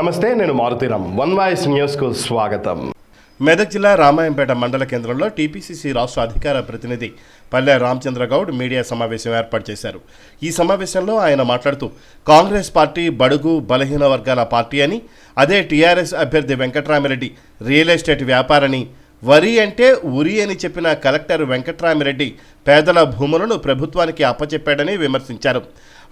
నమస్తే నేను Maruthi Ram one voice న్యూస్కు స్వాగతం. మెదక్ జిల్లా రామాయంపేట మండల కేంద్రంలో టీపీసీసీ రాష్ట్ర అధికార ప్రతినిధి పల్లె రామచంద్ర గౌడ్ మీడియా సమావేశం ఏర్పాటు చేశారు. ఈ సమావేశంలో ఆయన మాట్లాడుతూ కాంగ్రెస్ పార్టీ బడుగు బలహీన వర్గాల పార్టీ అని అదే టీఆర్ఎస్ అభ్యర్థి వెంకట్రామిరెడ్డి రియల్ ఎస్టేట్ వ్యాపారని వరి అంటే ఉరి అని చెప్పిన కలెక్టర్ వెంకట్రామిరెడ్డి పేదల భూములను ప్రభుత్వానికి అప్పచెప్పాడని విమర్శించారు.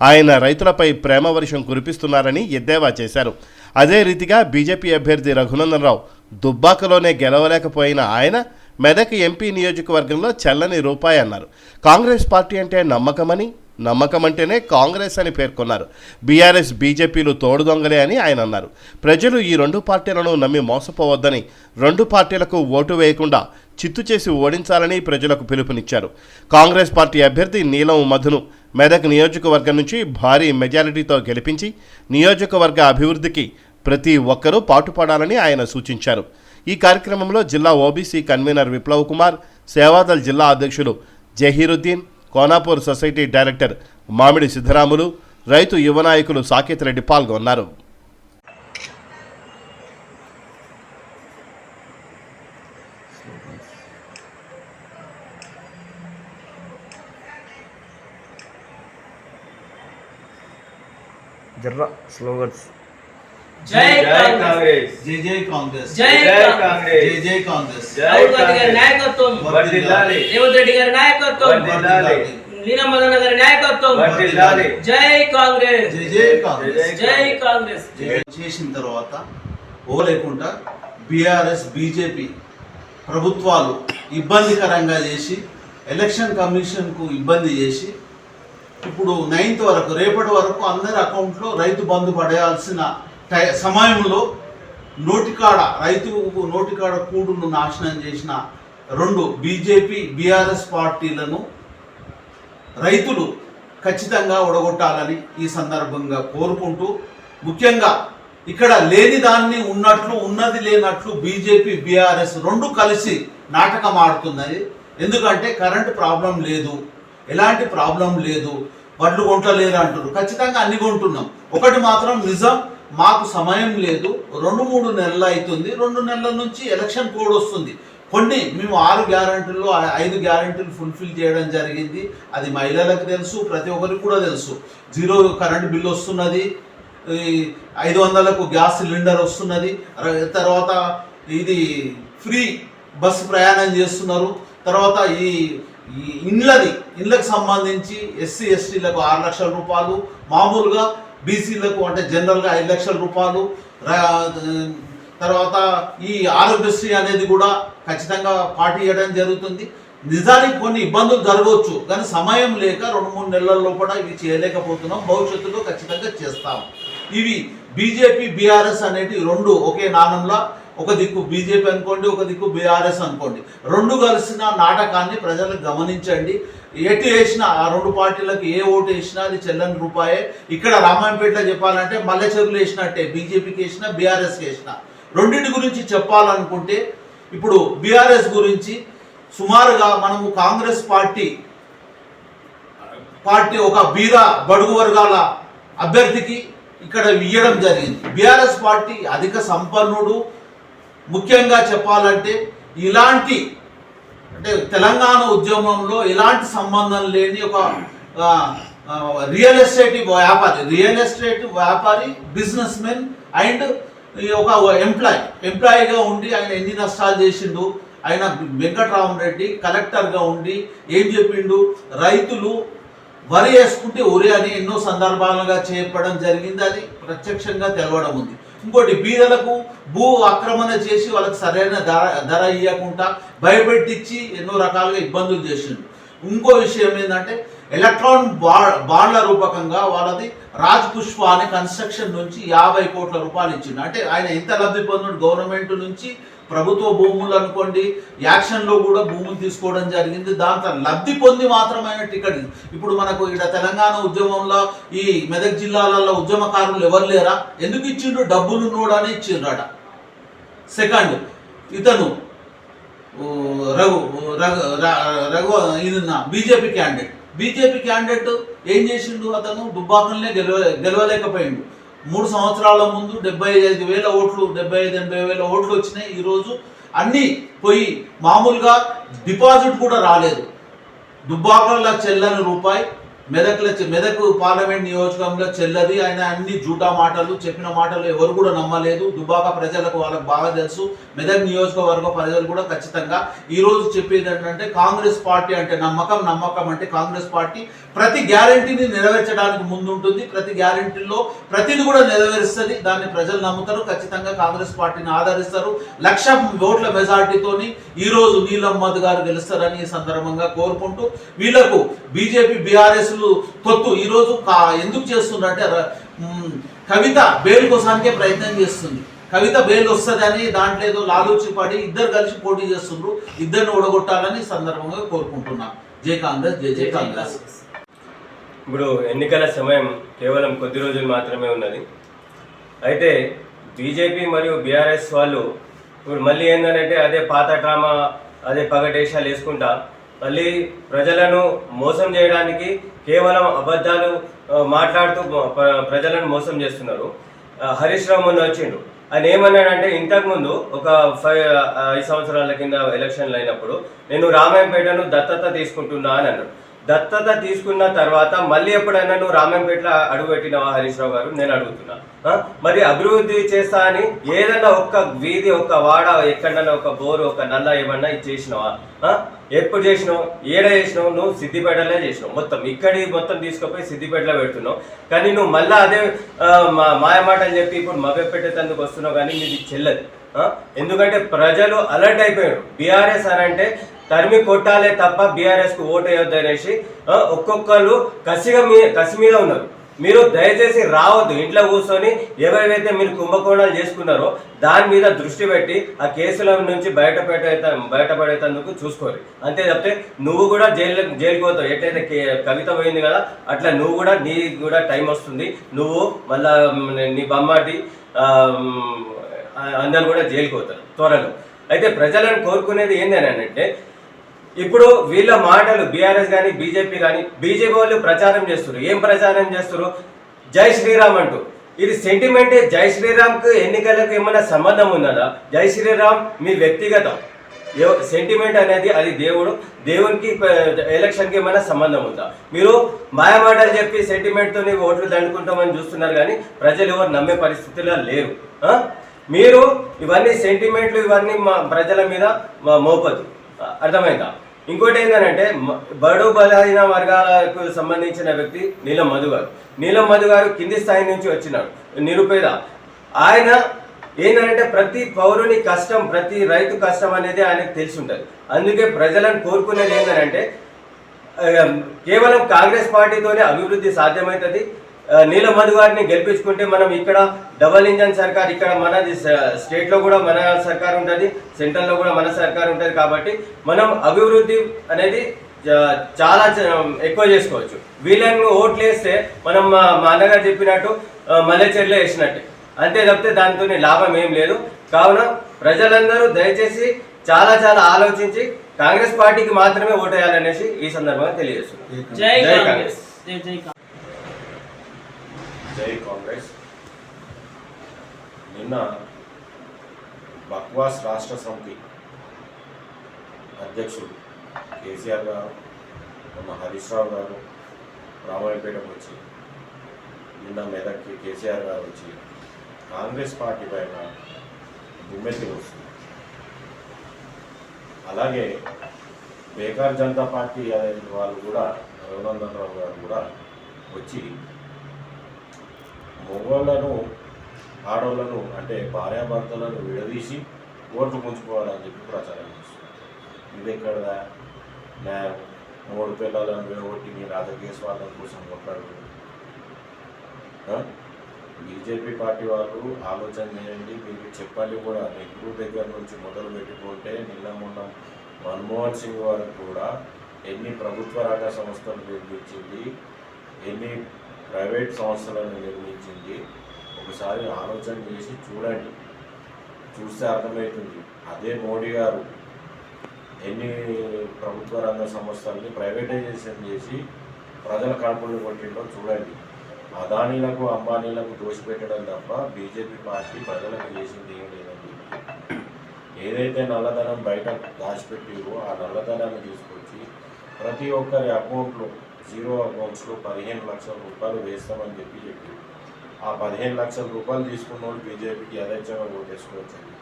ఆయన రైతులపై ప్రేమ వర్షం కురిపిస్తున్నారని ఎద్దేవా చేశారు. అదే రీతిగా బీజేపీ అభ్యర్థి రఘునందన్ రావు దుబ్బాకలోనే గెలవలేకపోయిన ఆయన మెదక్ ఎంపీ నియోజకవర్గంలో చల్లని రూపాయి అన్నారు. కాంగ్రెస్ పార్టీ అంటే నమ్మకమని నమ్మకం అంటేనే కాంగ్రెస్ అని పేర్కొన్నారు. బీఆర్ఎస్ బీజేపీలు తోడు దొంగలే అని ఆయన అన్నారు. ప్రజలు ఈ రెండు పార్టీలను నమ్మి మోసపోవద్దని రెండు పార్టీలకు ఓటు వేయకుండా చిత్తు చేసి ఓడించాలని ప్రజలకు పిలుపునిచ్చారు. కాంగ్రెస్ పార్టీ అభ్యర్థి నీలం మధును మెదక్ నియోజకవర్గం నుంచి భారీ మెజారిటీతో గెలిపించి నియోజకవర్గ అభివృద్ధికి ప్రతి ఒక్కరూ పాటుపడాలని ఆయన సూచించారు. ఈ కార్యక్రమంలో జిల్లా ఓబీసీ కన్వీనర్ విప్లవ్ కుమార్ సేవాదల్ జిల్లా అధ్యక్షులు జహీరుద్దీన్ కోనాపూర్ సొసైటీ డైరెక్టర్ మామిడి సిద్ధరాములు రైతు యువ నాయకులు సాకేత్ రెడ్డి పాల్గొన్నారు. జర్ర స్లోగన్స్. జై కాంగ్రెస్. జై జై కాంగ్రెస్. జై జై కాంగ్రెస్. జై కాంగ్రెస్. రాహుల్ గాంధీ గారి నాయకత్వం. వర్ధిల్లాలి. రేవంత్ రెడ్డి గారి నాయకత్వం. వర్ధిల్లాలి. మదన గారి నాయకత్వం. వర్ధిల్లాలి. జై కాంగ్రెస్. జై జై కాంగ్రెస్. జై కాంగ్రెస్. చేసిన తర్వాత ఓ లేకుండా బీఆర్ఎస్ బీజేపీ ప్రభుత్వాలు ఇబ్బందికరంగా చేసి ఎలక్షన్ కమిషన్కు ఇబ్బంది చేసి ఇప్పుడు నైన్త్ వరకు రేపటి వరకు అందరి అకౌంట్లో రైతు బంధు పడేయాల్సిన టై సమయంలో నోటికాడ రైతు నోటికాడ కూడును నాశనం చేసిన రెండు బీజేపీ బీఆర్ఎస్ పార్టీలను రైతులు ఖచ్చితంగా ఒడగొట్టాలని ఈ సందర్భంగా కోరుకుంటూ ముఖ్యంగా ఇక్కడ లేని దాన్ని ఉన్నట్లు ఉన్నది లేనట్లు బీజేపీ బీఆర్ఎస్ రెండు కలిసి నాటకం ఆడుతున్నాయి. ఎందుకంటే కరెంట్ ప్రాబ్లం లేదు. ఎలాంటి ప్రాబ్లం లేదు. వడ్లు కొంటలేరు అంటారు ఖచ్చితంగా అన్ని కొంటున్నాం. ఒకటి మాత్రం నిజం మాకు సమయం లేదు. రెండు మూడు నెలలు అవుతుంది రెండు నెలల నుంచి ఎలక్షన్ కోడ్ వస్తుంది. కొన్ని మేము ఆరు గ్యారంటీలు ఐదు గ్యారంటీలు ఫుల్ఫిల్ చేయడం జరిగింది. అది మహిళలకు తెలుసు ప్రతి ఒక్కరికి కూడా తెలుసు. జీరో కరెంట్ బిల్ వస్తున్నది. ఈ ఐదు వందలకు గ్యాస్ సిలిండర్ వస్తున్నది. తర్వాత ఇది ఫ్రీ బస్ ప్రయాణం చేస్తున్నారు. తర్వాత ఈ ఈ ఇండ్లది ఇండ్లకు సంబంధించి ఎస్సీ ఎస్టీలకు ఆరు లక్షల రూపాయలు మామూలుగా బీసీలకు అంటే జనరల్గా ఐదు లక్షల రూపాయలు తర్వాత ఈ ఆరోగ్యశ్రీ అనేది కూడా ఖచ్చితంగా పార్టీ చేయడం జరుగుతుంది. నిజానికి కొన్ని ఇబ్బందులు జరగవచ్చు కానీ సమయం లేక రెండు మూడు నెలల లోపల ఇవి చేయలేకపోతున్నాం. భవిష్యత్తులో ఖచ్చితంగా చేస్తాం. ఇవి బీజేపీ బీఆర్ఎస్ అనేటి రెండు ఒకే నాణంలో ఒక దిక్కు బీజేపీ అనుకోండి ఒక దిక్కు బీఆర్ఎస్ అనుకోండి. రెండు కలిసిన నాటకాన్ని ప్రజలు గమనించండి. ఎటు వేసినా ఆ రెండు పార్టీలకు ఏ ఓటు వేసినా అది చెల్లని రూపాయే. ఇక్కడ రామాయంపేటలో చెప్పాలంటే మల్లె చెరువులు వేసినట్టే బీజేపీకి వేసినా బీఆర్ఎస్కి వేసినా. రెండింటి గురించి చెప్పాలనుకుంటే ఇప్పుడు బీఆర్ఎస్ గురించి సుమారుగా మనము కాంగ్రెస్ పార్టీ పార్టీ ఒక బీద బడుగు వర్గాల అభ్యర్థికి ఇక్కడ ఇవ్వడం జరిగింది. బీఆర్ఎస్ పార్టీ అధిక సంపన్నుడు ముఖ్యంగా చెప్పాలంటే ఇలాంటి అంటే తెలంగాణ ఉద్యమంలో ఎలాంటి సంబంధం లేని ఒక రియల్ ఎస్టేట్ వ్యాపారి రియల్ ఎస్టేట్ వ్యాపారి బిజినెస్ మెన్ అండ్ ఈ ఒక ఎంప్లాయ్ ఎంప్లాయీగా ఉండి ఆయన ఎన్ని నష్టాలు చేసిండు ఆయన వెంకట్రామరెడ్డి కలెక్టర్గా ఉండి ఏం చెప్పిండు రైతులు వరి వేసుకుంటే ఉరి అని ఎన్నో సందర్భాలుగా చేపడం జరిగింది అది ప్రత్యక్షంగా తెలవడం ఉంది. ఇంకోటి బీదలకు భూ ఆక్రమణ చేసి వాళ్ళకి సరైన ధర ధర ఇవ్వకుండా భయపెట్టించి ఎన్నో రకాలుగా ఇబ్బందులు చేసిండు ఇంకో విషయం ఏంటంటే ఎలక్ట్రాన్ బా బాండ్ల రూపకంగా వాళ్ళది రాజ్ పుష్ప అనే కన్స్ట్రక్షన్ నుంచి యాభై కోట్ల రూపాయలు ఇచ్చిండు. అంటే ఆయన ఎంత లబ్ధి పొందుడు? గవర్నమెంట్ నుంచి ప్రభుత్వ భూములు అనుకోండి యాక్షన్లో కూడా భూములు తీసుకోవడం జరిగింది. దాంతో లబ్ధి పొంది మాత్రమైన టికెట్. ఇప్పుడు మనకు ఇక్కడ తెలంగాణ ఉద్యమంలో ఈ మెదక్ జిల్లాలలో ఉద్యమకారులు ఎవరు లేరా? ఎందుకు ఇచ్చిండు డబ్బులు నోడని ఇచ్చిండ్రట. సెకండ్ ఇతను రఘు రఘు రఘు ఇది బీజేపీ క్యాండిడేట్. బీజేపీ క్యాండిడేట్ ఏం చేసిండు అతను? దుబ్బాకల్నే గెలవ గెలవలేకపోయిండు. మూడు సంవత్సరాల ముందు డెబ్బై ఐదు వేల ఓట్లు డెబ్బై ఐదు ఎనభై వేల ఓట్లు వచ్చినాయి. ఈరోజు అన్నీ పోయి మామూలుగా డిపాజిట్ కూడా రాలేదు. దుబ్బాకల్లో చెల్లని రూపాయి మెదక్లో మెదక్ పార్లమెంట్ నియోజకవర్గంలో చెల్లది. ఆయన అన్ని జూటా మాటలు చెప్పిన మాటలు ఎవరు కూడా నమ్మలేదు. దుబాక ప్రజలకు వాళ్ళకి బాగా తెలుసు. మెదక్ నియోజకవర్గ ప్రజలు కూడా ఖచ్చితంగా ఈరోజు చెప్పేది ఏంటంటే కాంగ్రెస్ పార్టీ అంటే నమ్మకం నమ్మకం అంటే కాంగ్రెస్ పార్టీ. ప్రతి గ్యారంటీని నెరవేర్చడానికి ముందుంటుంది. ప్రతి గ్యారంటీలో ప్రతిది కూడా నెరవేరుస్తుంది. దాన్ని ప్రజలు నమ్ముతారు. ఖచ్చితంగా కాంగ్రెస్ పార్టీని ఆదరిస్తారు. లక్ష ఓట్ల మెజార్టీతోని ఈరోజు నీలమ్మద్ గారు గెలుస్తారని ఈ సందర్భంగా కోరుకుంటూ వీళ్ళకు బీజేపీ బీఆర్ఎస్ తొత్తు. ఈరోజు కా- ఎందుకు చేస్తుందంటే ర- కవిత బెయిల్ కోసానికే ప్రయత్నం చేస్తుంది. కవిత బెయిల్ వస్తుందని దాంట్లో ఏదో లాలూచి పడి ఇద్దరు కలిసి పోటీ చేస్తుండ్రు. ఇద్దరిని ఓడగొట్టాలని సందర్భంగా కోరుకుంటున్నాం. జై కాంగ్రెస్ జై జై కాంగ్రెస్. ఇప్పుడు ఎన్నికల సమయం కేవలం కొద్ది రోజులు మాత్రమే ఉన్నది. అయితే బీజేపీ మరియు బీఆర్ఎస్ వాళ్ళు ఇప్పుడు మళ్ళీ ఏంటంటే అదే పాత డ్రామా అదే పగటేషాలు వేసుకుంటా మళ్ళీ ప్రజలను మోసం చేయడానికి కేవలం అబద్ధాలు మాట్లాడుతూ ప్రజలను మోసం చేస్తున్నారు. హరీష్ రావు మొన్న వచ్చిండు. ఆయన ఏమన్నాడంటే ఇంతకుముందు ఒక ఫైవ్ ఐదు సంవత్సరాల కింద ఎలక్షన్లు అయినప్పుడు నేను రామాయంపేటను దత్తత తీసుకుంటున్నా అని అన్నాడు. దత్తత తీసుకున్న తర్వాత మళ్ళీ ఎప్పుడైనా నువ్వు రామంపేటలో అడుగుపెట్టినావా హరీష్ రావు గారు? నేను అడుగుతున్నా. మరి అభివృద్ధి చేస్తా అని ఏదైనా ఒక్క వీధి ఒక్క వాడ ఎక్కడన్నా ఒక బోరు ఒక నల్ల ఏమన్నా ఇది చేసినావా? ఎప్పుడు చేసినావు? ఏడ చేసినావు? నువ్వు సిద్దిపేటలో చేసినావు. మొత్తం ఇక్కడి మొత్తం తీసుకుపోయి సిద్దిపేటలో పెడుతున్నావు. కానీ నువ్వు మళ్ళీ అదే మాయమాటలు మా మాయమాట అని చెప్పి ఇప్పుడు మభ్యపెట్టేందుకు వస్తున్నావు కానీ నీది చెల్లదు. ఎందుకంటే ప్రజలు అలర్ట్ అయిపోయారు. బీఆర్ఎస్ అని అంటే తరిమి కొట్టాలే తప్ప బీఆర్ఎస్కు ఓటు వేయొద్దు అనేసి ఒక్కొక్కరు కసిగా మీ కసి మీద ఉన్నారు. మీరు దయచేసి రావద్దు ఇంట్లో కూర్చొని ఎవరైతే మీరు కుంభకోణాలు చేసుకున్నారో దాని మీద దృష్టి పెట్టి ఆ కేసుల నుంచి బయటపెట్టే బయటపడేటందుకు చూసుకోరు అంతే తప్పితే నువ్వు కూడా జైలు జైలుకి పోతావు. ఎట్లయితే కే- కవిత పోయింది కదా అట్లా నువ్వు కూడా నీ కూడా టైం వస్తుంది. నువ్వు మళ్ళా నీ బొమ్మాటి అందరు కూడా జైలుకి పోతారు త్వరలో. అయితే ప్రజలను కోరుకునేది ఏందని అంటే ఇప్పుడు వీళ్ళ మాటలు బీఆర్ఎస్ కానీ బీజేపీ కానీ బీజేపీ వాళ్ళు ప్రచారం చేస్తారు ఏం ప్రచారం చేస్తారు జై శ్రీరామ్ అంటూ. ఇది సెంటిమెంటే జై శ్రీరామ్కు ఎన్నికలకు ఏమైనా సంబంధం ఉన్నదా? జై శ్రీరామ్ మీ వ్యక్తిగతం. సెంటిమెంట్ అనేది అది దేవుడు. దేవునికి ఎలక్షన్కి ఏమైనా సంబంధం ఉందా? మీరు మాయమాటలు చెప్పి సెంటిమెంట్తో ఓట్లు దండుకుంటామని చూస్తున్నారు కానీ ప్రజలు ఎవరు నమ్మే పరిస్థితిలో లేరు. మీరు ఇవన్నీ సెంటిమెంట్లు ఇవన్నీ మా ప్రజల మీద మోపదు అర్థమైందా? ఇంకోటి ఏంటంటే బడు బలహీన వర్గాలకు సంబంధించిన వ్యక్తి నీలం మధు గారు నీలం మధు గారు కింది స్థాయి నుంచి వచ్చినాడు నిరుపేద. ఆయన ఏంటంటే ప్రతి పౌరుని కష్టం ప్రతి రైతు కష్టం అనేది ఆయనకు తెలిసి ఉంటుంది అందుకే ప్రజలను కోరుకునేది ఏంటంటే కేవలం కాంగ్రెస్ పార్టీతోనే అభివృద్ధి సాధ్యమవుతుంది ఆ, నీలం మధు గారిని గెలిపించుకుంటే మనం ఇక్కడ డబల్ ఇంజన్ సర్కార్ ఇక్కడ మనది స- స్టేట్లో కూడా మన సర్కార్ ఉంటుంది సెంట్రల్లో కూడా మన సర్కార్ ఉంటుంది కాబట్టి మనం అభివృద్ధి అనేది చాలా ఎక్కువ చేసుకోవచ్చు. వీళ్ళని ఓట్లు వేస్తే మనం మా అన్నగారు చెప్పినట్టు ఆ, మల్లె చెట్లు వేసినట్టే. అంతే తప్పితే దాంతో లాభం ఏం లేదు. కావున ప్రజలందరూ దయచేసి చాలా చాలా ఆలోచించి కాంగ్రెస్ పార్టీకి మాత్రమే ఓటేయాలనేసి ఈ సందర్భంగా తెలియజేస్తున్నాను జై కాంగ్రెస్. జై కాంగ్రెస్. నిన్న బక్వాస్ రాష్ట్ర సమితి అధ్యక్షుడు కేసీఆర్ గారు మన హరీష్ రావు గారు రామాయపేటకు వచ్చి నిన్న మెదక్కి కేసీఆర్ గారు వచ్చి కాంగ్రెస్ పార్టీ పైన దుమ్మెత్తి వస్తుంది అలాగే బేకార్ జనతా పార్టీ వాళ్ళు కూడా రఘునందన్ రావు గారు కూడా వచ్చి మగవాళ్ళను ఆడవాళ్ళను అంటే భార్యాభర్తలను విడదీసి ఓట్లు పుంజుకోవాలని చెప్పి ప్రచారం చేస్తున్నారు. ఇది ఎక్కడదా న్యాయం మూడు పిల్లలను విడగొట్టి మీ రాజకీయ స్వార్థం కోసం కొట్లాడు బీజేపీ పార్టీ వాళ్ళు ఆలోచన చేయండి మీకు చెప్పాలి కూడా. నెహ్రూ దగ్గర నుంచి మొదలు పెట్టుకుంటే నిన్న మొన్న మన్మోహన్ సింగ్ వారు కూడా ఎన్ని ప్రభుత్వ రంగ సంస్థలు నిర్మించింది ఎన్ని ప్రైవేట్ సంస్థలను నిర్మించింది. ఒకసారి ఆలోచన చేసి చూడండి. చూస్తే అర్థమవుతుంది. అదే మోడీ గారు ఎన్ని ప్రభుత్వ రంగ సంస్థల్ని ప్రైవేటైజేషన్ చేసి ప్రజల కడుపులు కొట్టిండో చూడండి. అదానీలకు అంబానీలకు దోషిపెట్టడం తప్ప బీజేపీ పార్టీ ప్రజలకు చేసింది ఏం లేదండి. ఏదైతే నల్లధనం బయట దాచిపెట్టిరో ఆ నల్లధనాన్ని తీసుకొచ్చి ప్రతి ఒక్కరి అకౌంట్లో జీరో అకౌంట్స్లో పదిహేను లక్షల రూపాయలు వేస్తామని చెప్పి చెప్పి. ఆ పదిహేను లక్షల రూపాయలు తీసుకున్న వాళ్ళు బీజేపీకి యథేచ్ఛగా ఓటేసుకోవచ్చండి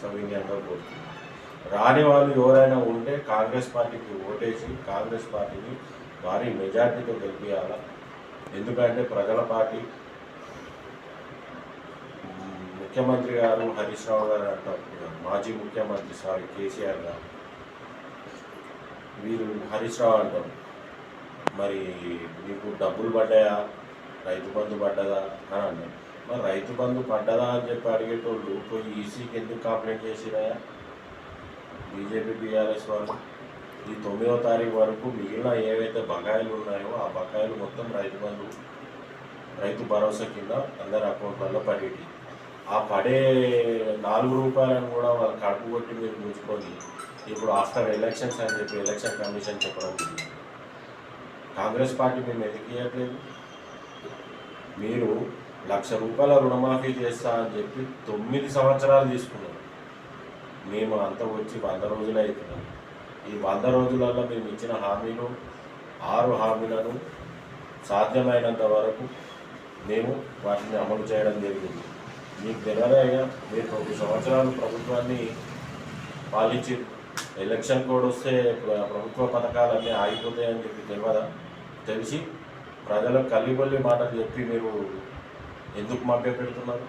సవినయంగా కోరుతుంది రాని వాళ్ళు ఎవరైనా ఉంటే కాంగ్రెస్ పార్టీకి ఓటేసి కాంగ్రెస్ పార్టీని భారీ మెజార్టీతో గెలిపించాలా ఎందుకంటే ప్రజల పార్టీ ముఖ్యమంత్రి గారు హరీష్ రావు గారు అంటారు మాజీ ముఖ్యమంత్రి సారీ కేసీఆర్ గారు. వీరు హరీష్ రావు అంటారు. మరి నీకు డబ్బులు పడ్డాయా? రైతు బంధు పడ్డదా? అని అన్నాడు. మరి రైతు బంధు పడ్డదా అని చెప్పి అడిగేటోళ్ళు పోయి ఈసీకి ఎందుకు కంప్లైంట్ చేసిరాయా బీజేపీ బీఆర్ఎస్ వాళ్ళు. ఈ తొమ్మిదో తారీఖు వరకు మిగిలిన ఏవైతే బకాయిలు ఉన్నాయో ఆ బకాయిలు మొత్తం రైతు బంధు రైతు భరోసా కింద అందరి అకౌంట్లలో పడేటి. ఆ పడే నాలుగు రూపాయలను కూడా వాళ్ళు కడుపు కొట్టి మీరు ఉంచుకొని ఇప్పుడు ఆఫ్టర్ ఎలక్షన్స్ అని చెప్పి ఎలక్షన్ కమిషన్ చెప్పడం జరిగింది. కాంగ్రెస్ పార్టీ మేము ఎందుకు ఇవ్వట్లేదు మీరు లక్ష రూపాయల రుణమాఫీ చేస్తా అని చెప్పి తొమ్మిది సంవత్సరాలు తీసుకున్నారు. మేము అంత వచ్చి వంద రోజులు అవుతున్నాం. ఈ వంద రోజులలో మేము ఇచ్చిన హామీలు ఆరు హామీలను సాధ్యమైనంత వరకు మేము వాటిని అమలు చేయడం జరిగింది. మీకు తెలియదేగా మీరు తొమ్మిది సంవత్సరాలు ప్రభుత్వాన్ని పాలించి ఎలక్షన్ కోడ్ వస్తే ప్రభుత్వ పథకాలన్నీ ఆగిపోతాయని చెప్పి తెలియదా? తెలిసి ప్రజలకు కల్లిబొల్లి మాటలు చెప్పి మీరు ఎందుకు మభ్య పెడుతున్నారు?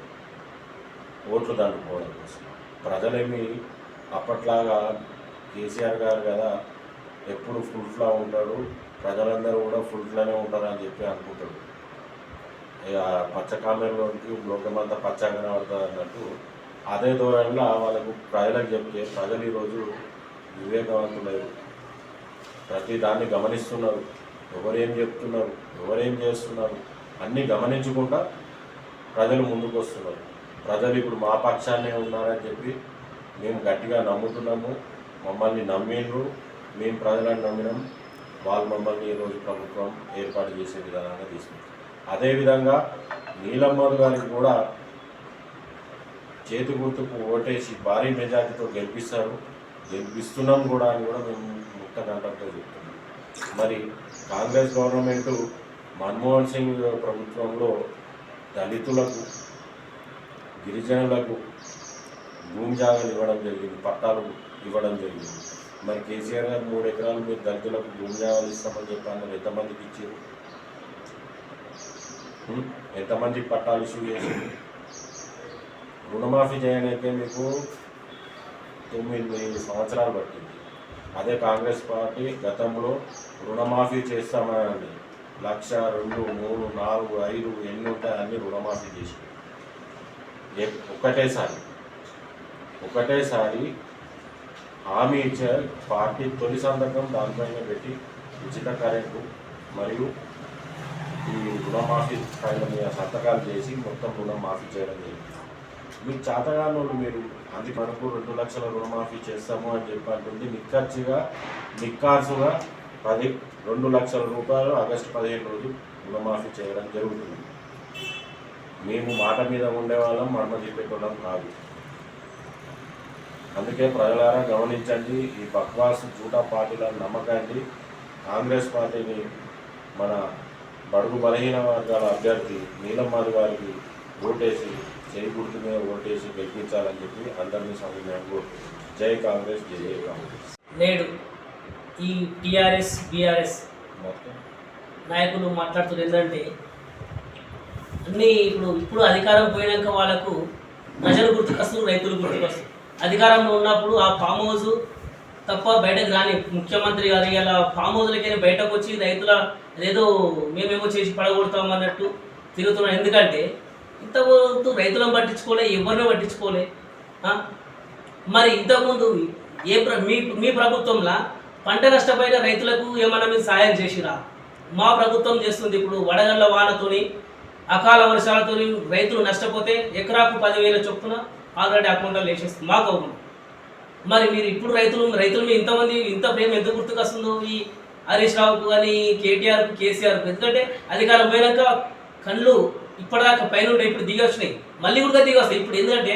ఓట్లు దండుకోవడం కోసం ప్రజలేమి అప్పట్లాగా కేసీఆర్ గారు కదా ఎప్పుడు ఫుల్ఫ్లా ఉంటాడు ప్రజలందరూ కూడా ఫుల్ఫ్లానే ఉంటారని చెప్పి అనుకుంటాడు. ఇక పచ్చ కామెరలోకి లోకమంతా పచ్చగా పడుతుంది అన్నట్టు అదే ధోరణిలో వాళ్ళకు ప్రజలకు చెప్తే ప్రజలు ఈరోజు వివేకవంతులయ్యారు ప్రతి దాన్ని గమనిస్తున్నారు. ఎవరేం చెప్తున్నారు ఎవరేం చేస్తున్నారు అన్నీ గమనించకుండా ప్రజలు ముందుకు వస్తున్నారు ప్రజలు ఇప్పుడు మా పక్షాన్నే ఉన్నారని చెప్పి మేము గట్టిగా నమ్ముతున్నాము. మమ్మల్ని నమ్మిండ్రు. మేము ప్రజలను నమ్మినాం. వాళ్ళు మమ్మల్ని ఈరోజు ప్రభుత్వం ఏర్పాటు చేసే విధానంగా తీసుకుంది అదేవిధంగా నీలమ్మోద్ గారికి కూడా చేతి గుర్తుకు ఓటేసి భారీ మెజార్టీతో గెలిపిస్తారు. గెలిపిస్తున్నాం కూడా అని కూడా మేము ముక్త కంటంతో చెప్తున్నాం. మరి కాంగ్రెస్ గవర్నమెంట్ మన్మోహన్ సింగ్ ప్రభుత్వంలో దళితులకు గిరిజనులకు భూమి జాగాలు ఇవ్వడం జరిగింది పట్టాలు ఇవ్వడం జరిగింది. మరి కేసీఆర్ గారు మూడు ఎకరాలు మీరు దళితులకు భూమి జాగాలు ఇస్తామని చెప్పాను ఎంతమందికి ఇచ్చారు? ఎంతమందికి పట్టాలు ఇష్యూ చేసింది రుణమాఫీ చేయడానికి మీకు తొమ్మిది సంవత్సరాలు పట్టింది. అదే కాంగ్రెస్ పార్టీ గతంలో రుణమాఫీ చేస్తామని లక్ష రెండు మూడు నాలుగు ఐదు ఎన్ని ఉంటాయి అన్ని రుణమాఫీ చేసి ఒకటేసారి ఒకటేసారి హామీ ఇచ్చే పార్టీ తొలి సంతకం దానిపైన పెట్టి ఉచిత కరెంటు మరియు ఈ రుణమాఫీ పైన మీద సంతకాలు చేసి మొత్తం రుణం మాఫీ చేయడం జరిగింది. మీకు చేతగాను మీరు అందుకే మనకు రెండు లక్షల రుణమాఫీ చేస్తాము అని చెప్పి అంటుంది. నిక్కచ్చిగా నిక్కార్సుగా పది రెండు లక్షల రూపాయలు ఆగస్టు పదిహేను రోజు రుణమాఫీ చేయడం జరుగుతుంది. మేము మాట మీద ఉండేవాళ్ళం మడమ చెప్పేటోళ్ళం కాదు. అందుకే ప్రజలారా గమనించండి ఈ బక్వాస్ జూటా పార్టీల నమ్మకాన్ని కాంగ్రెస్ పార్టీని మన బడుగు బలహీన వర్గాల అభ్యర్థి నీలం వారికి ఓటేసి గుర్తు ఓటేసి గెలిపించాలని చెప్పి అందరినీ కోరుతున్నాను జై కాంగ్రెస్ జై జై కాంగ్రెస్. నేడు ఈ టిఆర్ఎస్ బిఆర్ఎస్ నాయకులు మాట్లాడుతున్నారు ఏంటంటే అన్నీ ఇప్పుడు ఇప్పుడు అధికారం పోయినాక వాళ్ళకు ప్రజలు గుర్తుకొస్తారు రైతులు గుర్తుకొస్తారు అధికారంలో ఉన్నప్పుడు ఆ ఫామ్ హౌస్ తప్ప బయటకు రాని ముఖ్యమంత్రి గారు ఇలా ఫామ్ హౌస్లకైనా బయటకు వచ్చి రైతుల అదేదో మేమేమో చేసి పడగొడతాం అన్నట్టు తిరుగుతున్నాం ఎందుకంటే ఇంతకుముందు రైతులను పట్టించుకోలే ఎవరిని పట్టించుకోలే మరి ఇంతకుముందు ఏ ప్ర మీ మీ ప్రభుత్వంలో పంట నష్టపోయిన రైతులకు ఏమన్నా మీరు సాయం చేసిరా? మా ప్రభుత్వం చేస్తుంది ఇప్పుడు వడగళ్ళ వానతోని అకాల వర్షాలతోని రైతులు నష్టపోతే ఎకరాకు పదివేల చొప్పున ఆల్రెడీ అకౌంట్లో వేసేస్తుంది మాకు అవును మరి మీరు ఇప్పుడు రైతులు రైతులు మీ ఇంతమంది ఇంత ప్రేమ ఎందుకు గుర్తుకొస్తుందో ఈ హరీష్ రావుకు కానీ కేటీఆర్కు కేసీఆర్కు? ఎందుకంటే అధికారం పోయినాక కళ్ళు ఇప్పటిదాకా పైన ఉండే ఇప్పుడు దిగి వచ్చినాయి. మళ్ళీ కూడా దిగి వస్తాయి. ఇప్పుడు ఎందుకంటే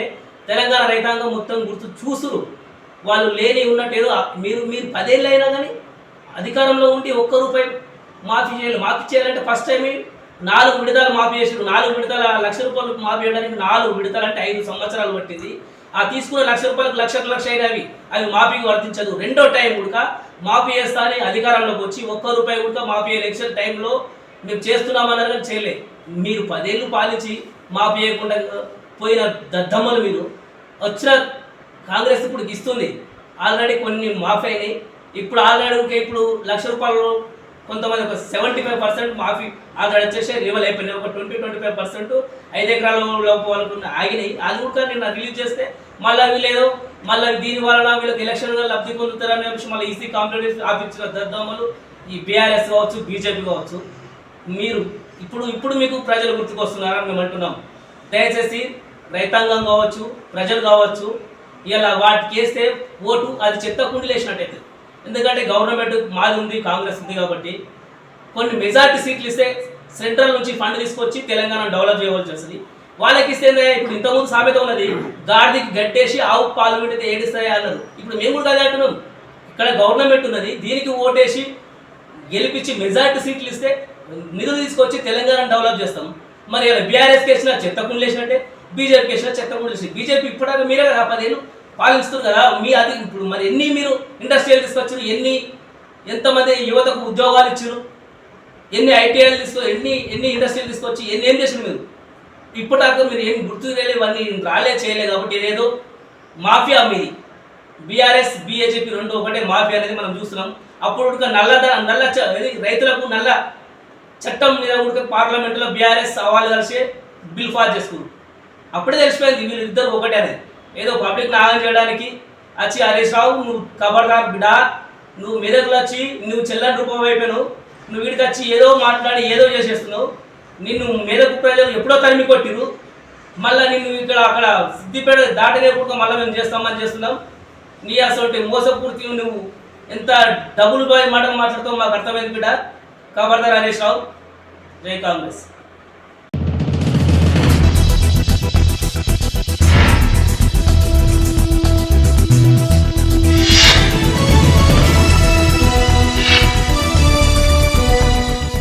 తెలంగాణ రైతాంగం మొత్తం గుర్తు చూసురు వాళ్ళు లేని ఉన్నట్టు ఏదో మీరు మీరు పదేళ్ళు అయినా కానీ అధికారంలో ఉండి ఒక్క రూపాయి మాఫీ చేయాలి. మాఫీ చేయాలంటే ఫస్ట్ టైం నాలుగు విడతలు మాఫీ చేసారు నాలుగు విడతల లక్ష రూపాయలు మాఫీ చేయడానికి నాలుగు విడతలు అంటే ఐదు సంవత్సరాలు పట్టింది. ఆ తీసుకున్న లక్ష రూపాయలకు లక్షకు లక్ష అయినవి. అవి మాఫీకి వర్తించదు. రెండో టైం కూడా మాఫీ చేస్తా అని అధికారంలోకి వచ్చి ఒక్క రూపాయి కూడా మాఫీ ఎలక్షన్ టైంలో మేము చేస్తున్నామన్నారు కానీ చేయలే. మీరు పదేళ్ళు పాలించి మాఫీ చేయకుండా పోయిన దద్దమ్మలు మీరు వచ్చిన కాంగ్రెస్ ఇప్పుడు ఇస్తుంది. ఆల్రెడీ కొన్ని మాఫీ అయినాయి. ఇప్పుడు ఆల్రెడీ ఇంకా ఇప్పుడు లక్ష రూపాయలు కొంతమంది ఒక సెవెంటీ ఫైవ్ పర్సెంట్ మాఫీ ఆల్రెడీ వచ్చేసి రివల్ అయిపోయినాయి. ఒక ట్వంటీ ట్వంటీ ఫైవ్ పర్సెంట్ ఐదు ఎకరాల లోపు వాళ్ళకు ఆగినాయి. అది కూడా నిన్న రిలీజ్ చేస్తే మళ్ళీ అవి లేదు మళ్ళీ దీని వలన వీళ్ళకి ఎలక్షన్ లబ్ధి పొందుతారనే అంశం మళ్ళీ ఈసీ కాంప్లైంట్ ఆపించిన దద్దమ్మలు ఈ బీఆర్ఎస్ కావచ్చు బీజేపీ కావచ్చు. మీరు ఇప్పుడు ఇప్పుడు మీకు ప్రజలు గుర్తుకొస్తున్నారని మేము అంటున్నాం. దయచేసి రైతాంగం కావచ్చు ప్రజలు కావచ్చు ఇలా వాటికి వేస్తే ఓటు అది చెత్త కుండిలేసినట్టయితే ఎందుకంటే గవర్నమెంట్ మాది ఉంది కాంగ్రెస్ ఉంది కాబట్టి. కొన్ని మెజార్టీ సీట్లు ఇస్తే సెంట్రల్ నుంచి ఫండ్ తీసుకొచ్చి తెలంగాణ డెవలప్ చేయవలసి వస్తుంది. వాళ్ళకి ఇస్తే ఇప్పుడు ఇంతకుముందు సామెత ఉన్నది గాడిదికి గట్టేసి ఆవు పాలు విడితే ఏడిస్తాయి అన్నారు. ఇప్పుడు మేము కూడా అదే అంటున్నాం. ఇక్కడ గవర్నమెంట్ ఉన్నది దీనికి ఓటేసి గెలిపించి మెజార్టీ సీట్లు ఇస్తే నిధులు తీసుకొచ్చి తెలంగాణ డెవలప్ చేస్తాం. మరి బీఆర్ఎస్ బీఆర్ఎస్కి వేసిన చెత్త కుండలేసినట్టే బీజేపీకి వేసిన చెత్త కుండలేసి బీజేపీ ఇప్పటిదాకా మీరే కదా పదేళ్ళు పాలిస్తుంది కదా మీ అది ఇప్పుడు మరి ఎన్ని మీరు ఇండస్ట్రియల్ తీసుకొచ్చారు ఎన్ని ఎంతమంది యువతకు ఉద్యోగాలు ఇచ్చారు ఎన్ని ఐటీఐలు తీసుకో ఎన్ని ఎన్ని ఇండస్ట్రీలు తీసుకొచ్చి ఎన్ని ఏం చేసారు మీరు? ఇప్పటిదాకా మీరు ఏం గుర్తు తెలియదు ఇవన్నీ రాలే చేయలేదు కాబట్టి ఇదేదో మాఫియా మీది. బీఆర్ఎస్ బీఏజేపీ రెండు ఒకటే మాఫియా అనేది మనం చూస్తున్నాం. అప్పుడు నల్ల నల్ల రైతులకు నల్ల చట్టం మీద ఉడక పార్లమెంట్లో బీఆర్ఎస్ సవాల్ కలిసి బిల్ పాస్ చేసుకున్నారు అప్పుడే తెలిసిపోయింది వీళ్ళు ఇద్దరు ఒకటే అనేది. ఏదో పబ్లిక్ నాగం చేయడానికి వచ్చి హరీష్ రావు నువ్వు కబర్దార్ బిడా నువ్వు మెదకులు వచ్చి నువ్వు చెల్లని రూపం అయిపోయినావు నువ్వు వీడికి వచ్చి ఏదో మాట్లాడి ఏదో చేసేస్తున్నావు నిన్ను మెదకు ప్రజలు ఎప్పుడో తరిమి కొట్టిరు మళ్ళీ నిన్ను ఇక్కడ అక్కడ సిద్దిపేట దాటలేకుండా మళ్ళీ మేము చేస్తామని చేస్తున్నాం. నీ అసలు మోసపూర్తి నువ్వు ఎంత డబ్బులు పోయి మాట మాట్లాడుతావు మాకు అర్థమైంది బిడ్డ కబర్దార్ హరీష్ రావు జై కాంగ్రెస్